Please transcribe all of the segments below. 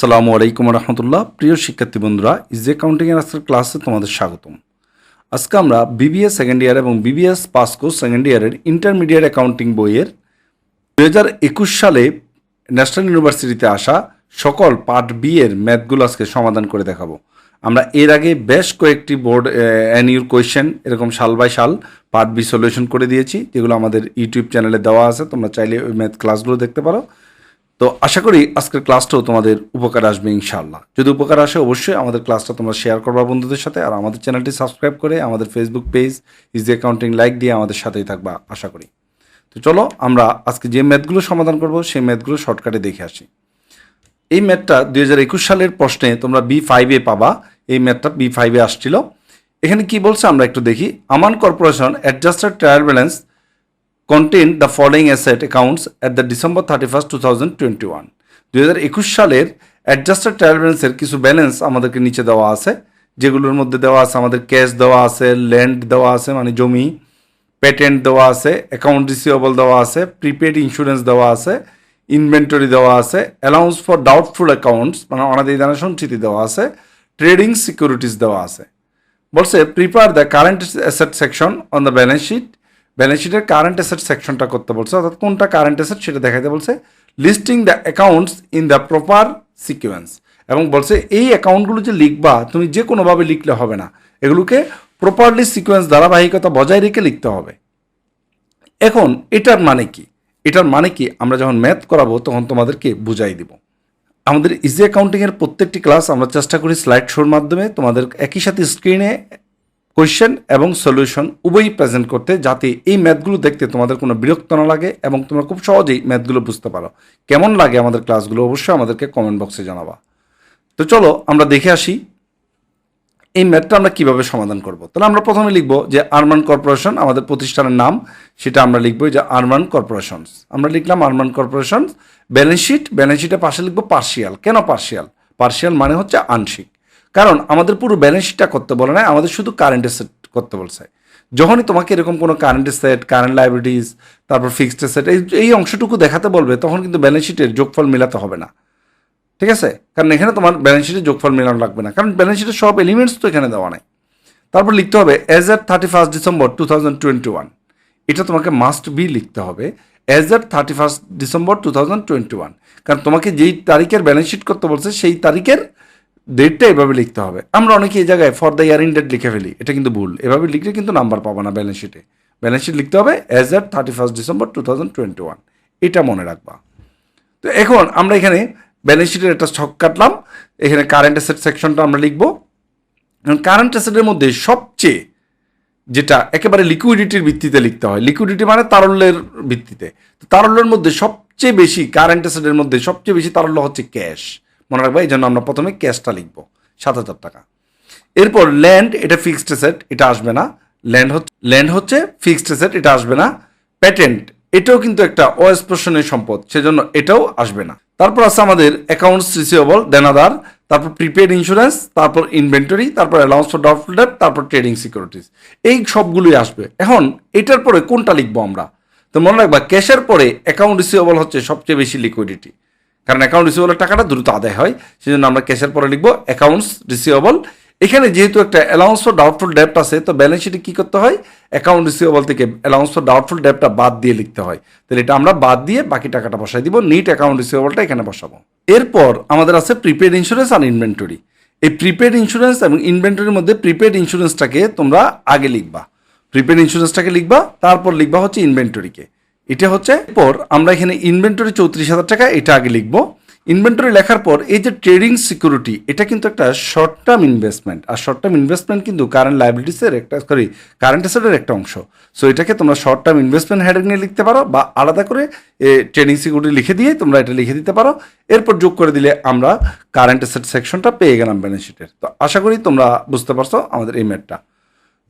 আসসালামু আলাইকুম রহমতুল্লাহ। প্রিয় শিক্ষার্থী বন্ধুরা ইজ অ্যাকাউন্টিংয়ের আজকের ক্লাসে তোমাদের স্বাগতম। আজকে আমরা বিবিএস সেকেন্ড ইয়ার এবং বিবিএস পাস কোর্স সেকেন্ড ইয়ারের ইন্টারমিডিয়েট অ্যাকাউন্টিং বইয়ের দু হাজার একুশ সালে ন্যাশনাল ইউনিভার্সিটিতে আসা সকল পার্ট বি এর ম্যাথগুলো আজকে সমাধান করে দেখাবো। আমরা এর আগে বেশ কয়েকটি বোর্ড অ্যানিউর কোয়েশ্চেন এরকম সাল বাই সাল পার্ট বি সলিউশন করে দিয়েছি, যেগুলো আমাদের ইউটিউব চ্যানেলে দেওয়া আছে, তোমরা চাইলে ওই ম্যাথ ক্লাসগুলো দেখতে পারো। তো আশা করি আজকের ক্লাসটাও তোমাদের উপকার আসবে ইনশাআল্লাহ। যদি উপকার আসে অবশ্যই আমাদের ক্লাসটা তোমরা শেয়ার করবা বন্ধুদের সাথে আর আমাদের চ্যানেলটি সাবস্ক্রাইব করে আমাদের Facebook page easy accounting like দিয়ে আমাদের সাথেই থাকবা, আশা করি। তো চলো আমরা আজকে যে ম্যাথগুলো সমাধান করব সেই ম্যাথগুলো শর্টকাটে দেখে আসি। এই ম্যাথটা দুই হাজার একুশ সালের প্রশ্নে তোমরা বি ফাইভে পাবা। এই ম্যাথটা বি ফাইভে আসছিল। এখানে কি বলছে আমরা একটু দেখি। Aman corporation adjusted trial balance contain the following asset accounts at the December 31st 2021 দুই হাজার একুশ সালের অ্যাডজাস্টেড ট্রায়াল ব্যালেন্সের কিছু ব্যালেন্স আমাদেরকে নিচে দেওয়া আছে, যেগুলোর মধ্যে দেওয়া আছে আমাদের ক্যাশ দেওয়া আছে ল্যান্ড দেওয়া আছে মানে জমি পেটেন্ট দেওয়া আছে অ্যাকাউন্ট রিসিভেবল দেওয়া আছে প্রিপেড ইন্স্যুরেন্স দেওয়া আছে ইনভেন্টরি দেওয়া আছে অ্যালাউন্স ফর ডাউটফুল অ্যাকাউন্টস মানে অনাদি দানা সঞ্চিতি দেওয়া আছে ট্রেডিং সিকিউরিটিস দেওয়া আছে। বলছে prepare the current asset section on the balance sheet balance শিটের কারেন্ট অ্যাসেট সেকশনটা করতে বলছে, অর্থাৎ কোনটা কারেন্ট অ্যাসেট সেটা দেখাতে বলছে listing the accounts in the proper sequence এবং বলছে এই অ্যাকাউন্টগুলো যে লিখবা, তুমি যে কোনোভাবে লিখলে হবে না। এগুলোকে প্রপারলি সিকুয়েন্স ধারাবাহিকতা বজায় রেখে লিখতে হবে। এখন এটার মানে কি? এটার মানে কি? আমরা যখন ম্যাথ করাবো, তখন তোমাদেরকে বুঝাই দিব। আমাদের ইজি অ্যাকাউন্টিংয়ের প্রত্যেকটি ক্লাস আমরা চেষ্টা করি স্লাইড শোর মাধ্যমে, তোমাদের একই সাথে স্ক্রিনে কোয়েশ্চেন এবং সলিউশন উভয়ই প্রেজেন্ট করতে যাতে এই ম্যাথগুলো দেখতে তোমাদের কোনো বিরক্ত না লাগে এবং তোমরা খুব সহজেই ম্যাথগুলো বুঝতে পারো। কেমন লাগে আমাদের ক্লাসগুলো অবশ্যই আমাদেরকে কমেন্ট বক্সে জানাবা। তো চলো আমরা দেখে আসি এই ম্যাথটা আমরা কীভাবে সমাধান করব। তাহলে আমরা প্রথমে লিখব যে আরমান কর্পোরেশন আমাদের প্রতিষ্ঠানের নাম, সেটা আমরা লিখব যে আরমান কর্পোরেশনস আমরা লিখলাম Arman corporation balance sheet balance শিটের পাশে লিখব পার্শিয়াল কেন পার্শিয়াল পার্শিয়াল মানে হচ্ছে আংশিক। কারণ আমাদের পুরো ব্যালেন্স শিটটা করতে বলে না, আমাদের শুধু কারেন্ট অ্যাসেট করতে বলছে। যখনই তোমাকে এরকম কোনো কারেন্ট অ্যাসেট কারেন্ট লাইবিলিটিস তারপর ফিক্সড অ্যাসেট এই এই অংশটুকু দেখাতে বলবে, তখন কিন্তু ব্যালেন্স শিটের যোগফল মেলাতে হবে না। ঠিক আছে? কারণ এখানে তোমার ব্যালেন্স শিটের যোগফল মেলানো লাগবে না। কারণ ব্যালেন্স শিটের সব এলিমেন্টস তো এখানে দেওয়া নাই। তারপর লিখতে হবে as at thirty first December two thousand twenty one এটা তোমাকে মাস্ট বি লিখতে হবে as at thirty first December two thousand twenty one কারণ তোমাকে যেই তারিখের ব্যালেন্স শিট করতে বলছে, সেই তারিখের ডেটটা এভাবে লিখতে হবে। আমরা অনেকে এই জায়গায় ফর দ্য ইয়ার ডেট লিখে ফেলি। এটা কিন্তু ভুল। এভাবে লিখলে কিন্তু নাম্বার পাবো না ব্যালেন্স শিটে ব্যালেন্স শিট লিখতে হবে as at thirty first December two thousand twenty one এটা মনে রাখবা। তো এখন আমরা এখানে ব্যালেন্স শিটের একটা ছক কাটলাম। এখানে কারেন্ট অ্যাসেট সেকশনটা আমরা লিখব। কারেন্ট অ্যাসেটের মধ্যে সবচেয়ে যেটা একেবারে লিকুইডিটির ভিত্তিতে লিখতে হয়। লিকুইডিটি মানে তারল্যের ভিত্তিতে। তারল্যের মধ্যে সবচেয়ে বেশি কারেন্ট অ্যাসেটের মধ্যে সবচেয়ে বেশি তারল্য হচ্ছে ক্যাশ মনে রাখবা এই জন্য আমরা প্রথমে ক্যাশটা লিখব, সাত হাজার টাকা। এরপর ল্যান্ড এটা ফিক্সড অ্যাসেট এটা আসবে না। ল্যান্ড হচ্ছে ল্যান্ড হচ্ছে ফিক্সড অ্যাসেট এটা আসবে না। প্যাটেন্ট এটাও কিন্তু একটা অস্পর্শনীয় সম্পদ, সেজন্য এটাও আসবে না। তারপর আছে আমাদের অ্যাকাউন্টস রিসিভেবল দেনাদার তারপর প্রিপেড ইন্স্যুরেন্স তারপর ইনভেন্টরি তারপর অ্যালাউন্স ফর ডাউটফুল তারপর ট্রেডিং সিকিউরিটিস এই সবগুলোই আসবে। এখন, এটার পরে কোনটা লিখব আমরা? তো মনে রাখবা ক্যাশের পরে অ্যাকাউন্ট রিসিভেবল হচ্ছে সবচেয়ে বেশি লিকুইডিটি কারণ অ্যাকাউন্ট রিসিভেবলের টাকাটা দ্রুত আদায় হয় সেই জন্য আমরা ক্যাশের পরে লিখব অ্যাকাউন্টস রিসিভেবল এখানে যেহেতু একটা অ্যালাউন্স ফর ডাউটফুল ডেপ্ট আছে, তো ব্যালেন্স শিটে কী করতে হয়? অ্যাকাউন্ট রিসিভেবল থেকে অ্যালাউন্স ফর ডাউটফুল ডেপ্টটা বাদ দিয়ে লিখতে হয়। তাহলে এটা আমরা বাদ দিয়ে বাকি টাকাটা বসাই দিব নিট অ্যাকাউন্ট রিসিভেবলটা এখানে বসাবো। এরপর আমাদের আছে প্রিপেড ইন্স্যুরেন্স আর ইনভেন্টরি এই প্রিপেড ইন্স্যুরেন্স এবং ইনভেন্টরির মধ্যে প্রিপেড ইন্স্যুরেন্সটাকে তোমরা আগে লিখবা। প্রিপেড ইন্স্যুরেন্সটাকে লিখবা, তারপর লিখবা হচ্ছে ইনভেন্টরিকে এটা হচ্ছে পর আমরা এখানে ইনভেন্টরি চৌত্রিশ হাজার টাকা, এটা আগে লিখব। ইনভেন্টরি লেখার পর এই যে ট্রেডিং সিকিউরিটি এটা কিন্তু একটা শর্ট টার্ম ইনভেস্টমেন্ট আর শর্ট টার্ম ইনভেস্টমেন্ট কিন্তু কারেন্ট লাইবিলিটিসের একটা সরি কারেন্ট অ্যাসেটের একটা অংশ। সো এটাকে তোমরা শর্ট টার্ম ইনভেস্টমেন্ট হেডের নিয়ে লিখতে পারো বা আলাদা করে ট্রেডিং সিকিউরিটি লিখে দিয়ে তোমরা এটা লিখে দিতে পারো। এরপর যোগ করে দিলে আমরা কারেন্ট অ্যাসেট সেকশনটা পেয়ে গেলাম ব্যালেন্স শিটের তো আশা করি তোমরা বুঝতে পারছ আমাদের এই ম্যাথটা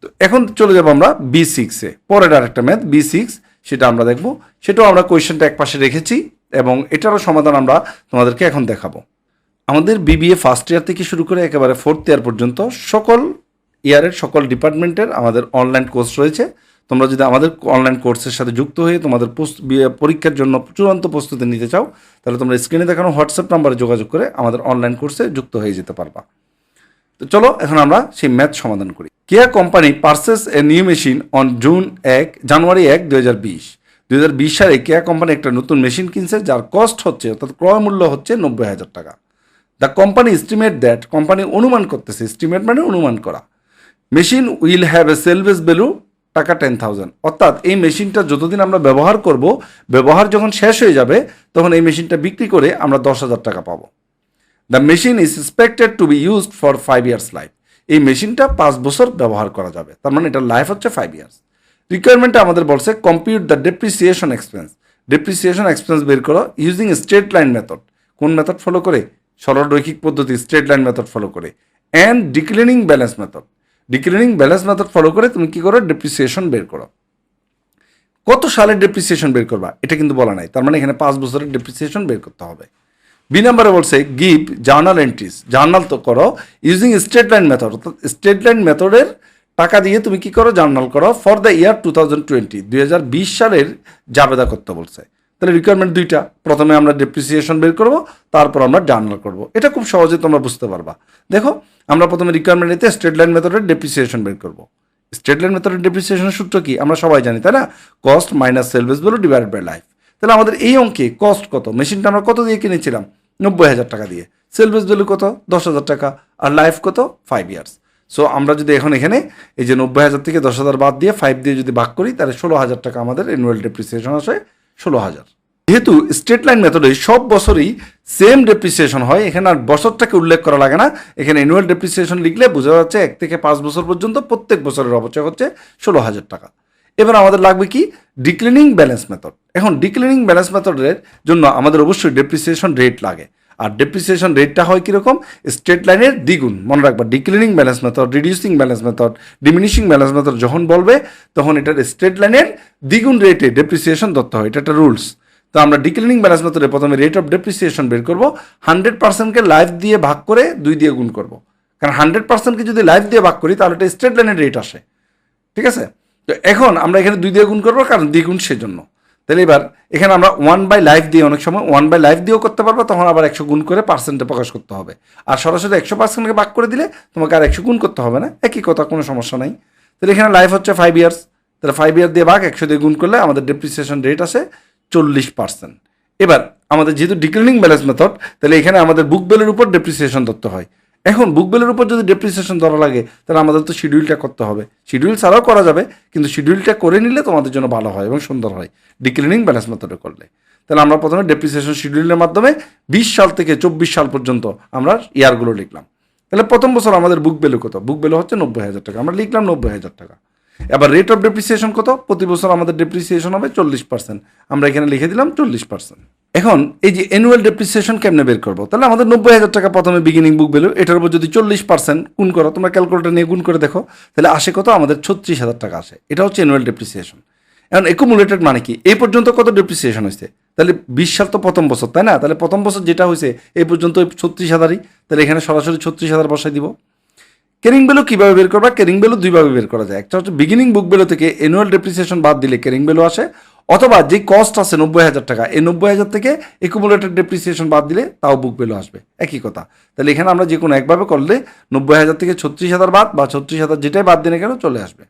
তো এখন চলে যাব আমরা বি সিক্সে পরের আরেকটা ম্যাথ বি সিক্স সেটা আমরা দেখব। সেটাও আমরা কোয়েশ্চেনটা এক পাশে রেখেছি এবং এটারও সমাধান আমরা তোমাদেরকে এখন দেখাবো। আমাদের বিবিএ ফার্স্ট ইয়ার থেকে শুরু করে একেবারে ফোর্থ ইয়ার পর্যন্ত সকল ইয়ারের, সকল ডিপার্টমেন্টের আমাদের অনলাইন কোর্স রয়েছে। তোমরা যদি আমাদের অনলাইন কোর্সের সাথে যুক্ত হয়ে তোমাদের পরীক্ষার জন্য চূড়ান্ত প্রস্তুতি নিতে চাও, তাহলে তোমরা স্ক্রিনে দেখানো হোয়াটসঅ্যাপ নাম্বারে যোগাযোগ করে আমাদের অনলাইন কোর্সে যুক্ত হয়ে যেতে পারবা। তো চলো এখন আমরা সেই ম্যাথ সমাধান করি। Keya company purchases a new machine on June এক জানুয়ারি এক দুই হাজার বিশ বিশ সালে কেয়া কোম্পানি একটা নতুন মেশিন কিনছে, যার কস্ট হচ্ছে, অর্থাৎ ক্রয় মূল্য হচ্ছে নব্বই হাজার টাকা। The company estimate that company অনুমান করতেছে এস্টিমেট মানে অনুমান করা। Machine will have a salvage value টাকা টেন থাউজেন্ড অর্থাৎ এই মেশিনটা যতদিন আমরা ব্যবহার করব, ব্যবহার যখন শেষ হয়ে যাবে, তখন এই মেশিনটা বিক্রি করে আমরা দশ হাজার টাকা পাবো। The machine is expected to be used for five years life এই মেশিনটা পাঁচ বছর ব্যবহার করা যাবে। তার মানে এটার লাইফ হচ্ছে ফাইভ ইয়ার্স রিকোয়ারমেন্টে আমাদের বলছে compute the depreciation expense depreciation expense বের করো ইউজিং স্ট্রেট লাইন মেথড কোন মেথড ফলো করে? সরল রৈখিক পদ্ধতি স্ট্রেট লাইন মেথড ফলো করে। And declining balance method declining balance method follow করে তুমি কী করো? ডেপ্রিসিয়েশন বের করো। কত সালের ডেপ্রিসিয়েশন বের করবা? এটা কিন্তু বলা নাই। তার মানে এখানে পাঁচ বছরের ডেপ্রিসিয়েশন বের করতে হবে। বি নাম্বারে বলছে গিভ জার্নাল এন্ট্রিজ। জার্নাল তো করো ইউজিং স্টেট লাইন মেথড অর্থাৎ স্টেট লাইন মেথডের টাকা দিয়ে তুমি কি করো, জার্নাল করো for the year two thousand twenty দুই হাজার বিশ সালের জাবেদা করতে বলছে। তাহলে রিকোয়ারমেন্ট দুইটা, প্রথমে আমরা ডেপ্রিসিয়েশন বের করব, তারপর আমরা জার্নাল করব। এটা খুব সহজে তোমরা বুঝতে পারবা। দেখো, আমরা প্রথমে রিকোয়ারমেন্ট নিতে স্টেট লাইন মেথডের ডেপ্রিসিয়েশন বের করব। স্টেট লাইন মেথডের ডেপ্রিসিয়েশনের সূত্র কি? আমরা সবাই জানি, তাই না? Cost minus salvage value divide by life তাহলে আমাদের এই অঙ্কে কস্ট কত? মেশিনটা আমরা কত দিয়ে কিনেছিলাম? নব্বই হাজার টাকা দিয়ে। সেলভেজ ভ্যালু কত? দশ হাজার টাকা। আর লাইফ কত? ফাইভ ইয়ার্স সো আমরা যদি এখন এখানে এই যে নব্বই হাজার থেকে দশ হাজার বাদ দিয়ে ফাইভ দিয়ে যদি ভাগ করি, তাহলে ষোলো হাজার টাকা আমাদের অ্যানুয়াল ডেপ্রিসিয়েশন আসে ষোলো হাজার। যেহেতু স্টেট লাইন মেথডে সব বছরই সেম ডেপ্রিসিয়েশন হয়, এখানে আর বছরটাকে উল্লেখ করা লাগে না। এখানে অ্যানুয়াল ডেপ্রিসিয়েশন লিখলে বোঝা যাচ্ছে এক থেকে পাঁচ বছর পর্যন্ত প্রত্যেক বছরের অবচয় হচ্ছে ষোলো হাজার টাকা। এবার আমাদের লাগবে কি? ডিক্লিনিং ব্যালেন্স মেথড এখন ডিক্লিনিং ব্যালেন্স মেথডের জন্য আমাদের অবশ্যই ডেপ্রিসিয়েশন রেট লাগে। আর ডেপ্রিসিয়েশন রেটটা হয় কীরকম? স্টেট লাইনের দ্বিগুণ। মনে রাখবা declining balance method reducing balance method diminishing balance method যখন বলবে, তখন এটার স্টেট লাইনের দ্বিগুণ রেটে ডেপ্রিসিয়েশন ধরতে হয়। এটা একটা রুলস তো আমরা ডিক্লিনিং ব্যালেন্স মেথডে প্রথমে রেট অফ ডেপ্রিসিয়েশন বের করব। হান্ড্রেড পার্সেন্টকে লাইফ দিয়ে ভাগ করে দুই দিয়ে গুণ করব। কারণ হান্ড্রেড পার্সেন্টকে যদি লাইফ দিয়ে ভাগ করি, তাহলে এটা স্টেট লাইনের রেট আসে। ঠিক আছে? তো এখন আমরা এখানে দুই দিয়ে গুণ করব, কারণ দ্বিগুণ সেজন্য। তাহলে এবার এখানে আমরা ওয়ান বাই লাইফ দিয়ে অনেক সময় ওয়ান বাই লাইফ দিয়েও করতে পারব, তখন আবার একশো গুণ করে পার্সেন্টে প্রকাশ করতে হবে। আর সরাসরি একশো পার্সেন্টকে ভাগ করে দিলে তোমাকে আর একশো গুণ করতে হবে না, একই কথা, কোনো সমস্যা নাই। তাহলে এখানে লাইফ হচ্ছে ফাইভ ইয়ার্স তাহলে ফাইভ ইয়ার দিয়ে ভাগ একশো দিয়ে গুণ করলে আমাদের ডেপ্রিসিয়েশন রেট আসে চল্লিশ পার্সেন্ট এবার আমাদের যেহেতু ডিক্লিনিং ব্যালেন্স মেথড তাহলে এখানে আমাদের বুক বেলের উপর ডেপ্রিসিয়েশন ধরতে হয়। এখন বুক বেলের উপর যদি ডেপ্রিসিয়েশন ধরা লাগে, তাহলে আমাদের তো শিডিউলটা করতে হবে। শিডিউল ছাড়াও করা যাবে, কিন্তু শিডিউলটা করে নিলে তোমাদের জন্য ভালো হয় এবং সুন্দর হয়। ডিক্লিনিং ব্যালেন্স মেথডে করলে। তাহলে আমরা প্রথমে ডেপ্রিসিয়েশন শিডিউলের মাধ্যমে বিশ সাল থেকে চব্বিশ সাল পর্যন্ত আমরা ইয়ারগুলো লিখলাম। তাহলে প্রথম বছর আমাদের বুক বেলু কত? বুক বেলু হচ্ছে নব্বই হাজার টাকা। আমরা লিখলাম নব্বই হাজার টাকা। এবার রেট অফ ডেপ্রিসিয়েশন কত? প্রতি বছর আমাদের ডেপ্রিসিয়েশন হবে চল্লিশ পার্সেন্ট আমরা এখানে লিখে দিলাম চল্লিশ পার্সেন্ট এখন এই যে অ্যানুয়াল ডেপ্রিসিয়েশন কেমনে বের করব? তাহলে আমাদের নব্বই হাজার টাকা প্রথমে বিগিনিং বুক বেলু এটার উপর যদি চল্লিশ পার্সেন্ট গুণ করো, তোমরা ক্যালকুলেটার নিয়ে গুণ করে দেখো, তাহলে আসে কত? আমাদের ছত্রিশ হাজার টাকা আসে। এটা হচ্ছে অ্যানুয়াল ডেপ্রিসিয়েশন এখন একুমুলেটেড মানে কি? এই পর্যন্ত কত ডেপ্রিসিয়েশন হয়েছে? তাহলে বিশ সাল তো প্রথম বছর, তাই না? তাহলে প্রথম বছর যেটা হয়েছে, এই পর্যন্ত ছত্রিশ হাজারই, তাহলে এখানে সরাসরি ছত্রিশ হাজার বসাই দিব। কেরিং বেলু কীভাবে বের করবা? কেরিং বেলু দুইভাবে বের করা যায়। একটা হচ্ছে বিগিনিং বুক বেলু থেকে অ্যানুয়াল ডেপ্রিসিয়েশন বাদ দিলে কেরিং বেলু আসে অথবা যে কস্ট আছে নব্বই হাজার টাকা, এই নব্বই হাজার থেকে একুমুলেটেড ডেপ্রিসিয়েশন বাদ দিলে তাও বুক বেলু আসবে। একই কথা। তাহলে এখানে আমরা যে কোনো একভাবে করলে নব্বই হাজার থেকে ছত্রিশ হাজার বাদ বা ছত্রিশ হাজার যেটাই বাদ দিনে কেন চলে আসবে।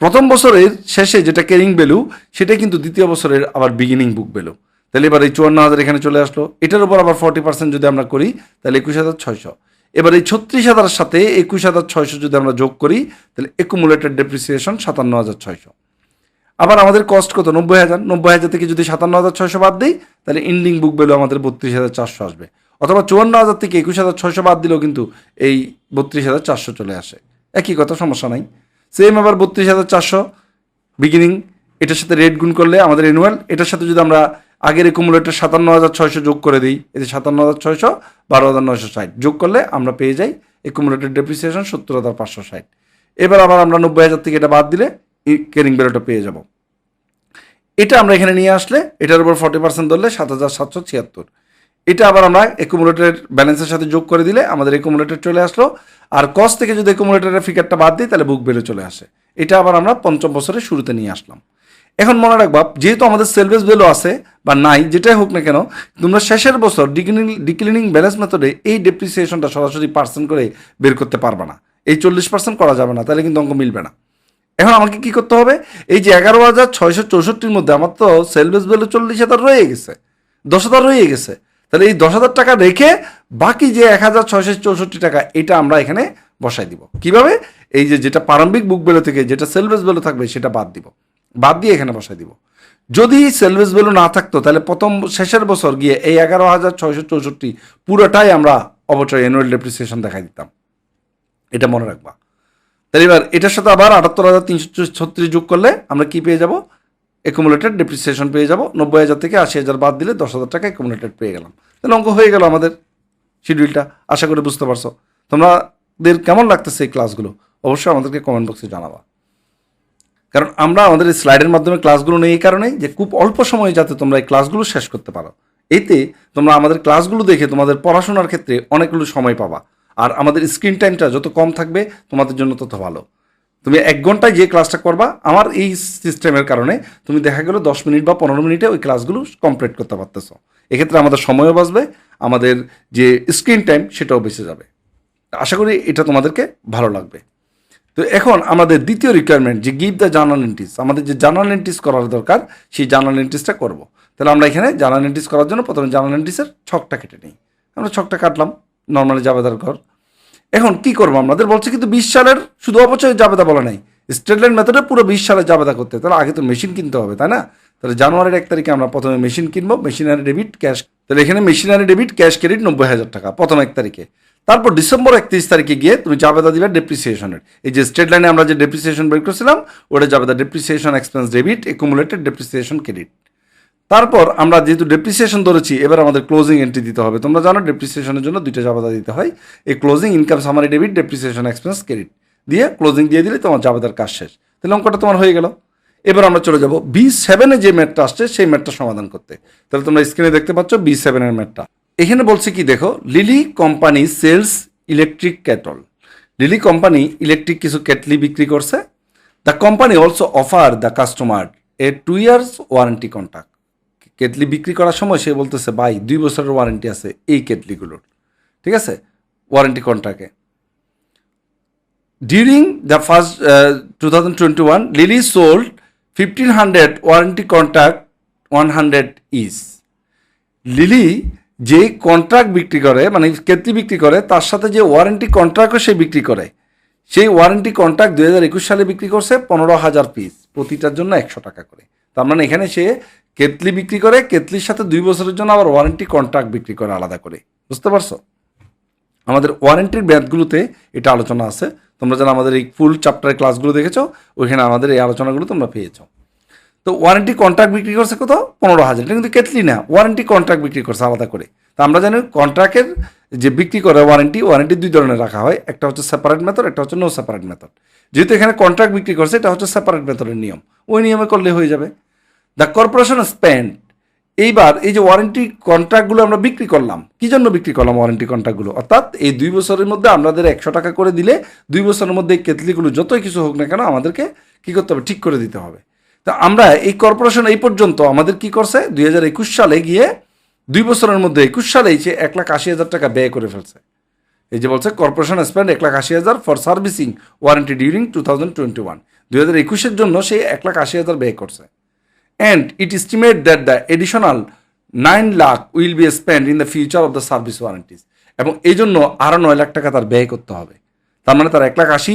প্রথম বছরের শেষে যেটা কেরিং ভ্যালু সেটা কিন্তু দ্বিতীয় বছরের আবার বিগিনিং বুক ভ্যালু তাহলে এবার এই চুয়ান্ন হাজার এখানে চলে আসলো। এটার উপর আবার ফর্টি পার্সেন্ট যদি আমরা করি, তাহলে একুশ হাজার ছয়শো। এবার এই ছত্রিশ হাজারের সাথে একুশ হাজার ছয়শো যদি আমরা যোগ করি, তাহলে একুমুলেটেড ডেপ্রিসিয়েশন সাতান্ন হাজার ছয়শো। আবার আমাদের কস্ট কত? নব্বই হাজার। নব্বই হাজার থেকে যদি সাতান্ন হাজার ছয়শো বাদ দিই, তাহলে ইন্ডিং বুক ভ্যালু আমাদের বত্রিশ হাজার চারশো আসবে। অথবা চুয়ান্ন হাজার থেকে একুশ হাজার ছয়শো বাদ দিলেও কিন্তু এই বত্রিশ হাজার চারশো চলে আসে। একই কথা, সমস্যা নাই। সেম আবার বত্রিশ হাজার চারশো বিগিনিং এটার সাথে রেট গুণ করলে আমাদের অ্যানুয়াল এটার সাথে যদি আমরা আগের একুমুলেটার সাতান্ন হাজার ছয়শো যোগ করে দিই এতে সাতান্ন হাজার ছয়শো, বারো হাজার নয়শো ষাট যোগ করলে আমরা পেয়ে যাই একুমুলেটেড ডেপ্রিসিয়েশন সত্তর হাজার পাঁচশো ষাট। এবার আবার আমরা নব্বই হাজার থেকে এটা বাদ দিলে কেরিং বেরোটা পেয়ে যাব। এটা আমরা এখানে নিয়ে আসলে, এটার উপর ফর্টি পার্সেন্ট ধরলে সাত হাজার সাতশো ছিয়াত্তর। এটা আবার আমরা একুমুলেটের ব্যালেন্সের সাথে যোগ করে দিলে আমাদের একুমুলেটের চলে আসলো। আর কস্ট থেকে যদি একুমুলেটারের ফিগারটা বাদ দিই, তাহলে বুক বেড়ে চলে আসে। এটা আবার আমরা পঞ্চম বছরের শুরুতে নিয়ে আসলাম। এখন মনে রাখবা, যেহেতু আমাদের সেলভেজ ভ্যালু আছে বা নাই, যেটাই হোক না কেন, তোমরা শেষের বছর ডিক্লিনিং ডিক্লিনিং ব্যালেন্স মেথডে এই ডেপ্রিসিয়েশনটা সরাসরি পার্সেন্ট করে বের করতে পারবে না। এই চল্লিশ পার্সেন্ট করা যাবে না, তাহলে কিন্তু অঙ্ক মিলবে না। এখন আমাকে কি করতে হবে? এই যে এগারো হাজার ছয়শো চৌষট্টির মধ্যে আমার তো সেলভেজ ভ্যালু চল্লিশ হাজার রয়ে গেছে, দশ হাজার রয়ে গেছে। তাহলে এই দশ হাজার টাকা রেখে বাকি যে এক হাজার ছয়শো চৌষট্টি টাকা, এটা আমরা এখানে বসাই দিব। কীভাবে? এই যে যেটা প্রারম্ভিক বুক ভ্যালু থেকে যেটা সেলভেজ ভ্যালু থাকবে, সেটা বাদ দিব। বাদ দিয়ে এখানে বসাই দিব। যদি সেলভেজ ভ্যালু না থাকতো, তাহলে প্রথম শেষের বছর গিয়ে এই এগারো হাজার ছয়শো চৌষট্টি পুরোটাই আমরা অবচয় অ্যানুয়াল ডেপ্রিসিয়েশন দেখাই দিতাম। এটা মনে রাখবা। তাহলে এবার এটার সাথে আবার আটাত্তর হাজার তিনশো ছত্রিশ যোগ করলে আমরা কি পেয়ে যাব? একুমুলেটেড ডেপ্রিসিয়েশন পেয়ে যাব। নব্বই হাজার থেকে আশি হাজার বাদ দিলে দশ হাজার টাকা একুমুলেটেড পেয়ে গেলাম। তাহলে অঙ্ক হয়ে গেল আমাদের শিডিউলটা আশা করে বুঝতে পারছ। তোমাদের কেমন লাগতেছে এই ক্লাসগুলো অবশ্যই আমাদেরকে কমেন্ট বক্সে জানাবা। কারণ আমরা আমাদের এই স্লাইডের মাধ্যমে ক্লাসগুলো নেই এই কারণেই যে খুব অল্প সময়ে যাতে তোমরা এই ক্লাসগুলো শেষ করতে পারো। এতে তোমরা আমাদের ক্লাসগুলো দেখে তোমাদের পড়াশোনার ক্ষেত্রে অনেকগুলো সময় পাবা। আর আমাদের স্ক্রিন টাইমটা যত কম থাকবে, তোমাদের জন্য তত ভালো। তুমি এক ঘন্টায় যে ক্লাসটা করবা, আমার এই সিস্টেমের কারণে তুমি দেখা গেলো দশ মিনিট বা পনেরো মিনিটে ওই ক্লাসগুলো কমপ্লিট করতে পারতেছো। এক্ষেত্রে আমাদের সময়ও বাঁচবে, আমাদের যে স্ক্রিন টাইম সেটাও বেঁচে যাবে। আশা করি এটা তোমাদেরকে ভালো লাগবে। তো এখন আমাদের দ্বিতীয় রিকোয়ারমেন্ট যে গিভ দ্য জার্নাল এন্ট্রিস আমাদের যে জার্নাল এন্ট্রিস করার দরকার, সেই জার্নাল এন্ট্রিসটা করব। তাহলে আমরা এখানে জার্নাল এন্ট্রিস করার জন্য প্রথমে জার্নাল এন্ট্রিসের ছকটা কেটে নিই। আমরা ছকটা কাটলাম। নর্মালি জাবেদার ঘর। এখন কি করব আমাদের বলছে কিন্তু বিশ সালের শুধু অবচয় জাবেদা বলা নাই। স্টেট লাইন মেথডে পুরো বিশ সালে জাবেদা করতে তাহলে আগে তো মেশিন কিনতে হবে, তাই না? তাহলে জানুয়ারির এক তারিখে আমরা প্রথমে মেশিন কিনবো মেশিনারি ডেবিট ক্যাশ তাহলে এখানে মেশিনারি ডেবিট ক্যাশ ক্রেডিট নব্বই হাজার টাকা, প্রথম এক তারিখে। তারপর ডিসেম্বর একত্রিশ তারিখে গিয়ে তুমি জাবেদা দিবে ডেপ্রিসিয়েশনের এই যে স্টেট লাইনে আমরা যে ডেপ্রিসিয়েশন বের করছিলাম, ওটা জাবেদা depreciation expense debit accumulated depreciation credit তারপর আমরা যেহেতু ডেপ্রিসিয়েশন ধরেছি, এবার আমাদের ক্লোজিং এন্ট্রি দিতে হবে। তোমরা জানো ডেপ্রিসিয়েশনের জন্য দুইটা জাবেদা দিতে হয়। এই closing income summary debit depreciation expense credit দিয়ে ক্লোজিং দিয়ে দিলে তোমার জাবেদার কাজ শেষ। তাহলে অঙ্কটা তোমার হয়ে গেল। এবার আমরা চলে যাব বি সেভেনে যে ম্যাটটা আসছে, সেই ম্যাটটা সমাধান করতে। তাহলে তোমরা স্ক্রিনে দেখতে পাচ্ছ বি সেভেনের ম্যাটটা। এখানে বলছে কি, দেখো Lily company sells electric kettle Lily company electric কিছু ক্যাটলি বিক্রি করছে। The company also offer the customer a two years warranty contact kettle বিক্রি করার সময় সে বলতেছে, ভাই, দুই বছরের ওয়ারেন্টি আছে এই কেটলিগুলোর। ঠিক আছে? Warranty কন্ট্রাক্টে during the first two thousand twenty one Lily sold fifteen hundred warranty contract one hundred is Lily যে কন্ট্রাক্ট বিক্রি করে মানে কেটলি বিক্রি করে, তার সাথে যে ওয়ারেন্টি কন্ট্রাক্টও সে বিক্রি করে, সেই ওয়ারেন্টি কন্ট্রাক্ট দুই হাজার একুশ সালে বিক্রি করছে পনেরো হাজার পিস প্রতিটার জন্য একশো টাকা করে। তার মানে এখানে সে কেতলি বিক্রি করে, কেতলির সাথে দুই বছরের জন্য আবার ওয়ারেন্টি কন্ট্রাক্ট বিক্রি করে আলাদা করে। বুঝতে পারছ? আমাদের ওয়ারেন্টির ব্যাথগুলোতে এটা আলোচনা আছে। তোমরা যেন আমাদের এই ফুল চ্যাপ্টারের ক্লাসগুলো দেখেছ, ওইখানে আমাদের এই আলোচনাগুলো তোমরা পেয়েছ। তো ওয়ারেন্টি কন্ট্রাক্ট বিক্রি করছে কত? পনেরো হাজার। এটা কিন্তু কেটলি না ওয়ারেন্টি কন্ট্রাক্ট বিক্রি করছে আলাদা করে। তা আমরা জানি কন্ট্রাক্টের যে বিক্রি করে ওয়ারেন্টি ওয়ারেন্টি দুই ধরনের রাখা হয়। একটা হচ্ছে সেপারেট মেথড একটা হচ্ছে নো সেপারেট মেথড যেহেতু এখানে কন্ট্রাক্ট বিক্রি করছে, এটা হচ্ছে সেপারেট মেথডের নিয়ম। ওই নিয়মে করলে হয়ে যাবে। দ্য কর্পোরেশন স্পেন্ড এইবার এই যে ওয়ারেন্টি কন্ট্রাক্টগুলো আমরা বিক্রি করলাম, কি জন্য বিক্রি করলাম ওয়ারেন্টি কন্ট্রাক্টগুলো অর্থাৎ এই দুই বছরের মধ্যে আমাদের একশো টাকা করে দিলে দুই বছরের মধ্যে এই কেতলিগুলো যতই কিছু হোক না কেন আমাদেরকে কী করতে হবে? ঠিক করে দিতে হবে। তা আমরা এই কর্পোরেশন এই পর্যন্ত আমাদের কি করছে? দুই হাজার একুশ সালে গিয়ে দুই বছরের মধ্যে একুশ সালেই সে এক লাখ আশি হাজার টাকা ব্যয় করে ফেলছে। এই যে বলছে কর্পোরেশন স্পেন্ড এক লাখ আশি হাজার for servicing warranty during two thousand twenty one দুই হাজার একুশের জন্য সে এক লাখ আশি হাজার ব্যয় করছে। And it estimate that the additional 9 lakh will be spent in the future of the service warranties. এবং এই জন্য আরও নয় লাখ টাকা তার ব্যয় করতে হবে। তার মানে তার এক লাখ আশি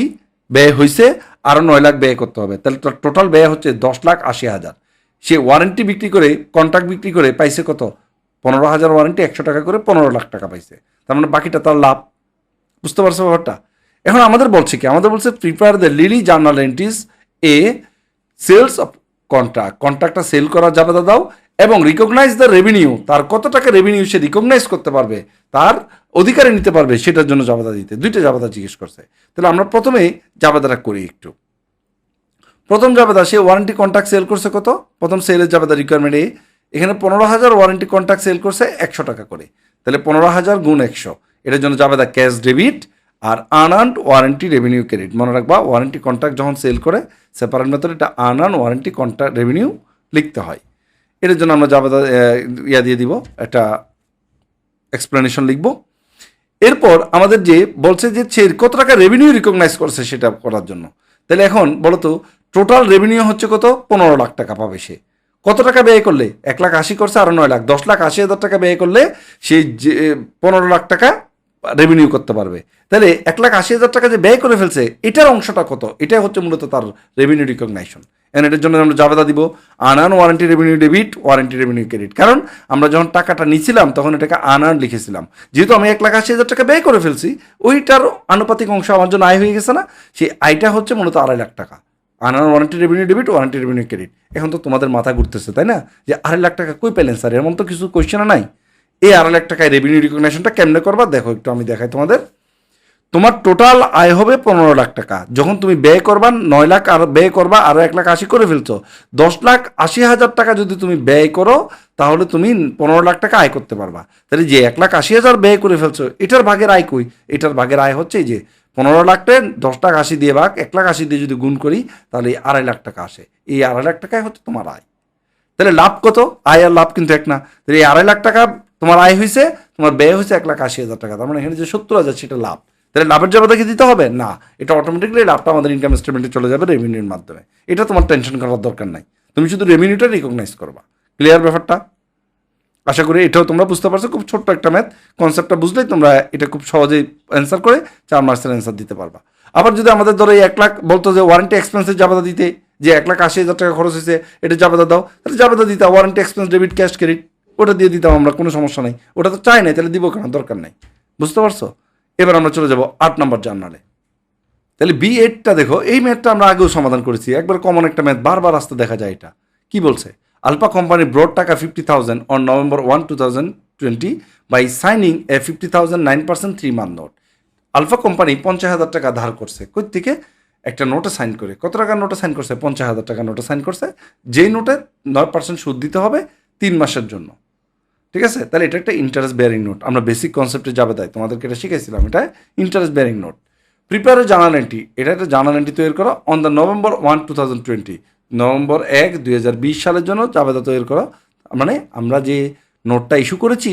ব্যয় হয়েছে আরও নয় লাখ ব্যয় করতে হবে। তাহলে তার টোটাল ব্যয় হচ্ছে দশ লাখ আশি হাজার। সে ওয়ারেন্টি বিক্রি করে কন্ট্রাক্ট বিক্রি করে পাইছে কত? পনেরো হাজার ওয়ারেন্টি একশো টাকা করে পনেরো লাখ টাকা পাইছে। তার মানে বাকিটা তার লাভ। বুঝতে পারছ ব্যাপারটা? এখন আমাদের বলছে কি? আমাদের বলছে prepare the Lily journal entries a sales of contract কন্ট্রাক্টটা sell করা যাবে দাও এবং রিকগনাইজ দ্য রেভিনিউ তার কত টাকা রেভিনিউ সে রিকগনাইজ করতে পারবে, তার অধিকারে নিতে পারবে সেটার জন্য জাবাদা দিতে। দুইটা জাবাদা জিজ্ঞেস করছে। তাহলে আমরা প্রথমে জাবাদাটা করি একটু। প্রথম জাবেদা, সে ওয়ারেন্টি কন্ট্রাক্ট সেল করছে কত? প্রথম সেলের জাবেদা রিকোয়ারমেন্ট এ এখানে পনেরো হাজার ওয়ারেন্টি কন্ট্রাক্ট সেল করছে একশো টাকা করে। তাহলে পনেরো হাজার গুণ একশো। এটার জন্য জাবেদা ক্যাশ ডেবিট আর আনআর্নড ওয়ারেন্টি রেভিনিউ ক্রেডিট মনে রাখবা ওয়ারেন্টি কন্ট্রাক্ট যখন সেল করে সেপারেট মেথড এটা আনআর্ন ওয়ারেন্টি কন্ট্রাক্ট রেভিনিউ লিখতে হয়। এটার জন্য আমরা যাবে ইয়া দিয়ে দিব, একটা এক্সপ্লেনেশন লিখব। এরপর আমাদের যে বলছে যে সে কত টাকা রেভিনিউ রিকগনাইজ করছে সেটা করার জন্য। তাহলে এখন বলো তো টোটাল রেভিনিউ হচ্ছে কত? পনেরো লাখ টাকা পাবে সে। কত টাকা ব্যয় করলে? এক লাখ আশি করছে, আরও নয় লাখ। দশ লাখ আশি হাজার টাকা ব্যয় করলে সেই যে পনেরো লাখ টাকা রেভিনিউ করতে পারবে। তাহলে এক লাখ আশি হাজার টাকা যে ব্যয় করে ফেলছে, এটার অংশটা কত? এটাই হচ্ছে মূলত তার রেভিনিউ রিকগনাইশন এন্ড এটার জন্য আমরা জাবেদা দিব আনান warranty revenue debit warranty revenue credit কারণ আমরা যখন টাকাটা নিছিলাম, তখন এটাকে আনান লিখেছিলাম। যেহেতু আমি এক লাখ আশি হাজার টাকা ব্যয় করে ফেলছি, ওইটার আনুপাতিক অংশ আমার জন্য আয় হয়ে গেছে না, সেই আয়টা হচ্ছে মূলত আড়াই লাখ টাকা। Unearned warranty revenue debit warranty revenue credit এখন তো তোমাদের মাথা ঘুরতেছে, তাই না? যে আড়াই লাখ টাকা কই পেলেন, স্যার? এমন তো কিছু কোয়েশ্চেন নাই। এই আড়াই লাখ টাকায় রেভিনিউ রিকগনাইশনটা কেমনে করবা? দেখো, একটু আমি দেখাই তোমাদের। তোমার টোটাল আয় হবে পনেরো লাখ টাকা। যখন তুমি ব্যয় করবা, নয় লাখ আর ব্যয় করবা আরও এক লাখ আশি করে ফেলছো। দশ লাখ আশি হাজার টাকা যদি তুমি ব্যয় করো, তাহলে তুমি পনেরো লাখ টাকা আয় করতে পারবা। তাহলে যে এক লাখ আশি হাজার ব্যয় করে ফেলছো, এটার ভাগের আয় কই? এটার ভাগের আয় হচ্ছে যে, পনেরো লাখটা দশ লাখ আশি দিয়ে ভাগ, এক লাখ আশি দিয়ে যদি গুণ করি, তাহলে এই আড়াই লাখ টাকা আসে। এই আড়াই লাখ টাকায় হচ্ছে তোমার আয়। তাহলে লাভ কত? আয় আর লাভ কিন্তু এক না। তাহলে এই আড়াই লাখ টাকা তোমার আয় হয়েছে তোমার ব্যয় হয়েছে এক লাখ আশি হাজার টাকা। তার মানে এখানে যে সত্তর হাজার, সেটা লাভ। তাহলে লাভের জবাবটা কি দিতে হবে? না। এটা অটোমেটিকলি লাভটা আমাদের ইনকাম স্টেটমেন্টে চলে যাবে রেভিনিউর মাধ্যমে। এটা তোমার টেনশন করার দরকার নাই। তুমি শুধু রেভিনিউটা রিকগনাইজ করবা। ক্লিয়ার ব্যাপারটা? আশা করি এটাও তোমরা বুঝতে পারছ। খুব ছোট্ট একটা ম্যাথ কনসেপ্টটা বুঝলেই তোমরা এটা খুব সহজেই অ্যান্সার করে চার মাসের অ্যান্সার দিতে পারবা। আবার যদি আমাদের ধরো এক লাখ বলতো যে ওয়ারেন্টি এক্সপেন্সের জাবাদা দিতে, যে এক লাখ আশি হাজার টাকা খরচ হয়েছে, এটা জাবাদা দাও। তাহলে জাবাদা দিতে warranty expense debit cash credit ওটা দিয়ে দিতাম আমরা, কোনো সমস্যা নেই। ওটা তো চাই নাই, তাহলে দিব কেন? দরকার নেই। বুঝতে পারছ? এবার আমরা চলে যাব আট নম্বর জার্নালে। তাহলে বি এইটটা দেখো, এই ম্যাথটা আমরা আগেও সমাধান করেছি। একবার কমন একটা ম্যাথ, বারবার আসতে দেখা যায় এটা। কি বলছে? আলফা কোম্পানি ব্রড টাকা fifty thousand on November one two thousand twenty by signing a fifty thousand nine percent three month note Alpha company পঞ্চাশ হাজার টাকা ধার করছে। কই থেকে একটা নোটে সাইন করে। কত টাকার নোটে সাইন করছে? পঞ্চাশ হাজার টাকা নোটে সাইন করছে। যেই নোটে নয় পার্সেন্ট সুদ দিতে হবে, তিন মাসের জন্য। ঠিক আছে? তাহলে এটা একটা ইন্টারেস্ট বেয়ারিং নোট আমরা বেসিক কনসেপ্টে যাবে তাই, তোমাদেরকে এটা শিখেছিলাম এটা ইন্টারেস্ট বেয়ারিং নোট প্রিপেয়ারের জার্নাল এন্ট্রি এটা একটা জার্নাল এন্ট্রি তৈরি করা on the November one two thousand twenty November এক, দুই হাজার বিশ সালের জন্য জাবেদা তৈরি করা। মানে আমরা যে নোটটা ইস্যু করেছি,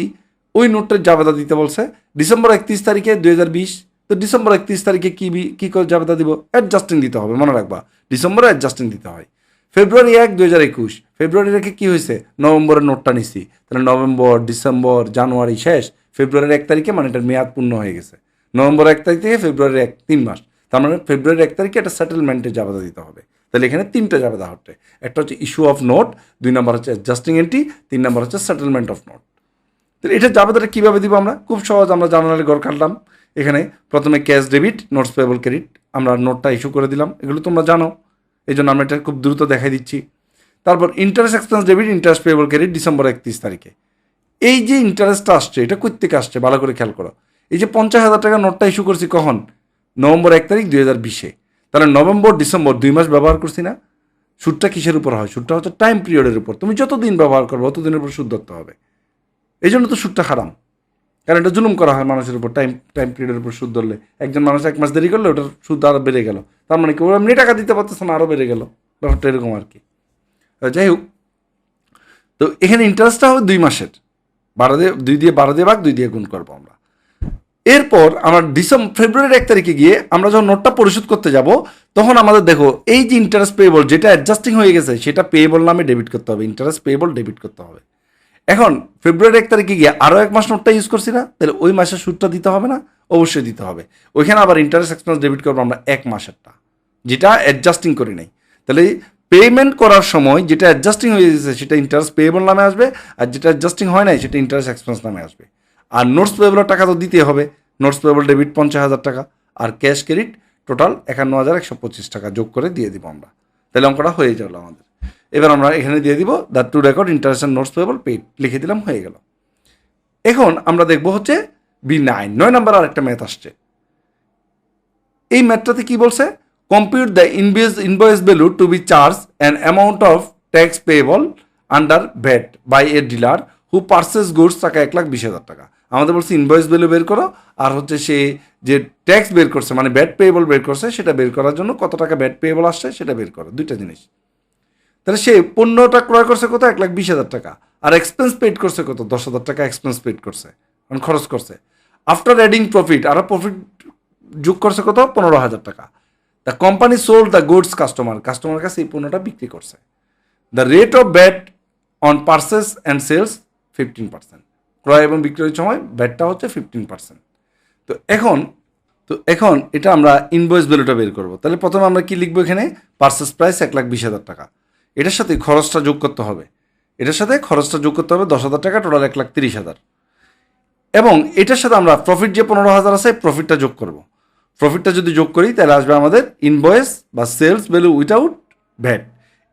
ওই নোটটার জাবেদা দিতে বলছে। ডিসেম্বর একত্রিশ তারিখে দুই হাজার বিশ, তো ডিসেম্বর একত্রিশ তারিখে কী কী করে জাবেদা দিব? অ্যাডজাস্টিং দিতে হবে, মনে রাখবা। ডিসেম্বরে অ্যাডজাস্টিং দিতে হয়। ফেব্রুয়ারি এক, দুই হাজার একুশ। ফেব্রুয়ারি রেখে কী হয়েছে? নভেম্বরের নোটটা নিছি। তাহলে নভেম্বর, ডিসেম্বর, জানুয়ারি শেষ। ফেব্রুয়ারির এক তারিখে মানে এটার মেয়াদ পূর্ণ হয়ে গেছে। নভেম্বর এক তারিখ থেকে ফেব্রুয়ারির এক, তিন মাস। তার মানে ফেব্রুয়ারির এক তারিখে একটা সেটেলমেন্টের জাবেদা দিতে হবে। তাহলে এখানে তিনটা জাবেদা হচ্ছে। একটা হচ্ছে ইস্যু অফ নোট দুই নম্বর হচ্ছে অ্যাডজাস্টিং এন্ট্রি তিন নম্বর হচ্ছে সেটেলমেন্ট অফ নোট তাহলে এটা জাবেদাটা কীভাবে দিব আমরা? খুব সহজ আমরা জার্নালে গড় কাটলাম। এখানে প্রথমে cash debit notes payable credit আমরা নোটটা ইস্যু করে দিলাম। এগুলো তোমরা জানো। এই জন্য আমরা এটা খুব দ্রুত দেখাই দিচ্ছি। তারপর interest expense debit interest payable credit December একত্রিশ তারিখে। এই যে ইন্টারেস্টটা আসছে, এটা কই আসছে? ভালো করে খেয়াল করো। এই যে পঞ্চাশ হাজার টাকা নোটটা ইস্যু করছি কখন? নভেম্বর এক তারিখ দুই হাজার বিশে। তাহলে নভেম্বর, ডিসেম্বর দুই মাস ব্যবহার করছি না? সুদটা কিসের উপর হয়? সুদটা হচ্ছে টাইম পিরিয়ডের উপর। তুমি যত দিন ব্যবহার করবে অত দিনের উপর সুদ ধরতে হবে। এই জন্য তো সুদটা হারাম। কারণ এটা জুলুম করা হয় মানুষের উপর টাইম টাইম পিরিয়ডের উপর সুদ ধরলে। একজন মানুষ এক মাস দেরি করলে, ওটার সুদ আরও বেড়ে গেল। তার মানে কি ও এমনি টাকা দিতে পারতেছে না আরও বেড়ে গেল। ব্যাপারটা এরকম আর কি। যাই হোক, তো এখানে ইন্টারেস্টটা হবে দুই মাসের। বারো দিয়ে, দুই দিয়ে বারো দিয়ে ভাগ, দুই দিয়ে গুণ করব আমরা। এরপর আমার ডিসেম্বর ফেব্রুয়ারির এক তারিখে গিয়ে আমরা যখন নোটটা পরিশোধ করতে যাব, তখন আমাদের দেখো, এই যে ইন্টারেস্ট পেয়েবল যেটা অ্যাডজাস্টিং হয়ে গেছে, সেটা পেয়েবল নামে ডেবিট করতে হবে। ইন্টারেস্ট পেয়েবল ডেবিট করতে হবে। এখন ফেব্রুয়ারি এক তারিখে গিয়ে আরও এক মাস নোটটা ইউজ করছি না, তাহলে ওই মাসের সুদটা দিতে হবে না? অবশ্যই দিতে হবে। ওইখানে আবার ইন্টারেস্ট এক্সপেন্স ডেবিট করব আমরা এক মাসেরটা, যেটা অ্যাডজাস্টিং করি নাই। তাহলে পেমেন্ট করার সময় যেটা অ্যাডজাস্টিং হয়ে গেছে, সেটা ইন্টারেস্ট পেয়েবল নামে আসবে, আর যেটা অ্যাডজাস্টিং হয় নাই, সেটা ইন্টারেস্ট এক্সপেন্স নামে আসবে। আর নোটস পেয়েবলের টাকা তো দিতে হবে নোটস পেয়েবল ডেবিট পঞ্চাশ হাজার টাকা, আর ক্যাশ ক্রেডিট টোটাল একান্ন হাজার একশো পঁচিশ টাকা যোগ করে দিয়ে দিব আমরা। তাহলে অঙ্কটা হয়ে গেল আমাদের। এবার আমরা এখানে দিয়ে দিব the to record interest and notes payable paid লিখে দিলাম, হয়ে গেল। এখন আমরা দেখব হচ্ছে বি নাইন নয় নাম্বার আর একটা ম্যাথ আসছে। এই ম্যাথটাতে কি বলছে? Compute the invoice invoice value to be charge an amount of tax payable under VAT by a dealer who purchases goods তাকে এক লাখ বিশ হাজার টাকা। আমাদের বলছে ইনভয়েস ভ্যালু বের করো, আর হচ্ছে সে যে ট্যাক্স বের করছে মানে ব্যাট পেয়েবল বের করছে, সেটা বের করার জন্য কত টাকা ব্যাট পেয়েবল আসছে, সেটা বের করো, দুইটা জিনিস। তাহলে সে পণ্যটা ক্রয় করছে কত? এক লাখ বিশ হাজার টাকা। আর এক্সপেন্স পেড করছে কত? দশ হাজার টাকা এক্সপেন্স পেড করছে। মানে খরচ করছে। আফটার অ্যাডিং প্রফিট আরও প্রফিট যোগ করছে কত? পনেরো হাজার টাকা। The company sold the goods customer customer কাছে এই পণ্যটা বিক্রি করছে। The rate of VAT on purchases and sales fifteen percent ক্রয় এবং বিক্রয়ের সময় ব্যাটটা হচ্ছে ফিফটিন পার্সেন্ট তো এখন তো এখন এটা আমরা ইনভয়েস ভ্যালুটা বের করব। তাহলে প্রথমে আমরা কি লিখব এখানে? পার্সেস প্রাইস এক লাখ বিশ হাজার টাকা। এটার সাথে খরচটা যোগ করতে হবে। এটার সাথে খরচটা যোগ করতে হবে দশ হাজার টাকা টোটাল এক লাখ তিরিশ হাজার। এবং এটার সাথে আমরা প্রফিট যে পনেরো হাজার আছে প্রফিটটা যোগ করব। প্রফিটটা যদি যোগ করি, তাহলে আসবে আমাদের ইনভয়েস বা সেলস ভ্যালু উইথাউট ভ্যাট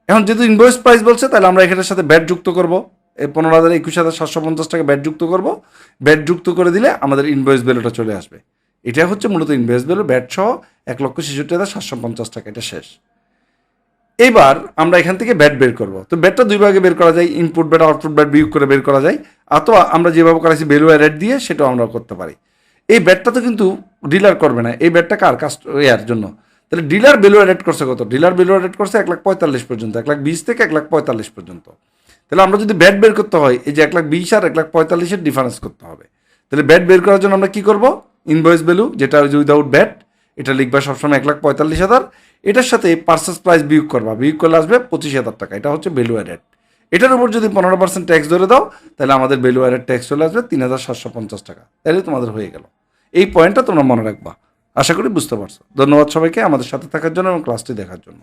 এখন যেহেতু ইনভয়েস প্রাইস বলছে, তাহলে আমরা এখানের সাথে ব্যাট যুক্ত করব। এই পনেরো হাজার, একুশ হাজার, সাতশো পঞ্চাশ টাকা ব্যাট যুক্ত করব। ব্যাট যুক্ত করে দিলে আমাদের ইনভয়েস ভ্যালুটা চলে আসবে। এটা হচ্ছে মূলত ইনভয়েস ভ্যালু ব্যাট সহ এক লক্ষ ছেষট্টি হাজার সাতশো পঞ্চাশ টাকা, এটা শেষ। এবার আমরা এখান থেকে ব্যাট বের করব। তো ব্যাটটা দুই ভাগে বের করা যায় ইনপুট ব্যাট আউটপুট ব্যাট বিয়োগ করে বের করা যায়, অথবা আমরা যেভাবে করাইছি ভ্যালু রেট দিয়ে সেটাও আমরা করতে পারি। এই ব্যাটটা তো কিন্তু ডিলার করবে না। এই ব্যাটটা কার? কাস্ট ইয়ার জন্য। তাহলে ডিলার ভ্যালু রেট করছে কত? ডিলার ভ্যালু রেট করছে এক লাখ পঁয়তাল্লিশ পর্যন্ত, এক লাখ বিশ থেকে এক লাখ পঁয়তাল্লিশ পর্যন্ত। তাহলে আমরা যদি ব্যাট বের করতে হয়, এই যে এক লাখ বিশ আর এক লাখ পঁয়তাল্লিশের ডিফারেন্স করতে হবে। তাহলে ব্যাট বের করার জন্য আমরা কী করব? ইনভয়েস ভ্যালু যেটা উইদাউট ব্যাট এটা লিখবা সবসময় এক লাখ পঁয়তাল্লিশ হাজার। এটার সাথে পার্সেস প্রাইস বিয়োগ করবা। বিয়োগ করলে আসবে পঁচিশ হাজার টাকা। এটা হচ্ছে ভ্যালু অ্যাডেড এটার উপর যদি পনেরো পার্সেন্ট ট্যাক্স ধরে দাও, তাহলে আমাদের ভ্যালু অ্যাডেড ট্যাক্স চলে আসবে তিন হাজার সাতশো পঞ্চাশ টাকা। তাহলে তোমাদের হয়ে গেল। এই পয়েন্টটা তোমরা মনে রাখবা। আশা করি বুঝতে পারছ। ধন্যবাদ সবাইকে আমাদের সাথে থাকার জন্য এবং ক্লাসটি দেখার জন্য।